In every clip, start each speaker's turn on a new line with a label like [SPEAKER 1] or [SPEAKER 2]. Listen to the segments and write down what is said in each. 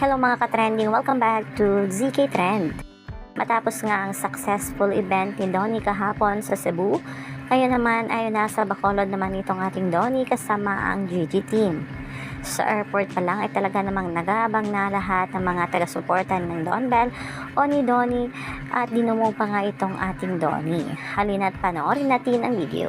[SPEAKER 1] Hello mga ka-trending, welcome back to ZK Trend. Matapos nga ang successful event ni Donnie kahapon sa Cebu, ngayon naman ay nasa Bacolod naman itong ating Donnie kasama ang GG team. Sa airport pa lang ay talaga namang nag-aabang na lahat ng mga taga-suportan ng Don Bell o ni Donnie at dinumong pa nga itong ating Donnie. Halina't panoorin natin ang video.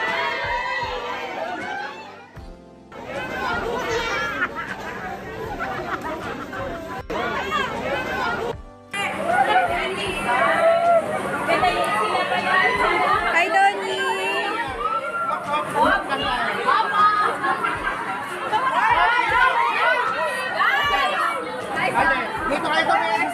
[SPEAKER 2] Aja ya, 里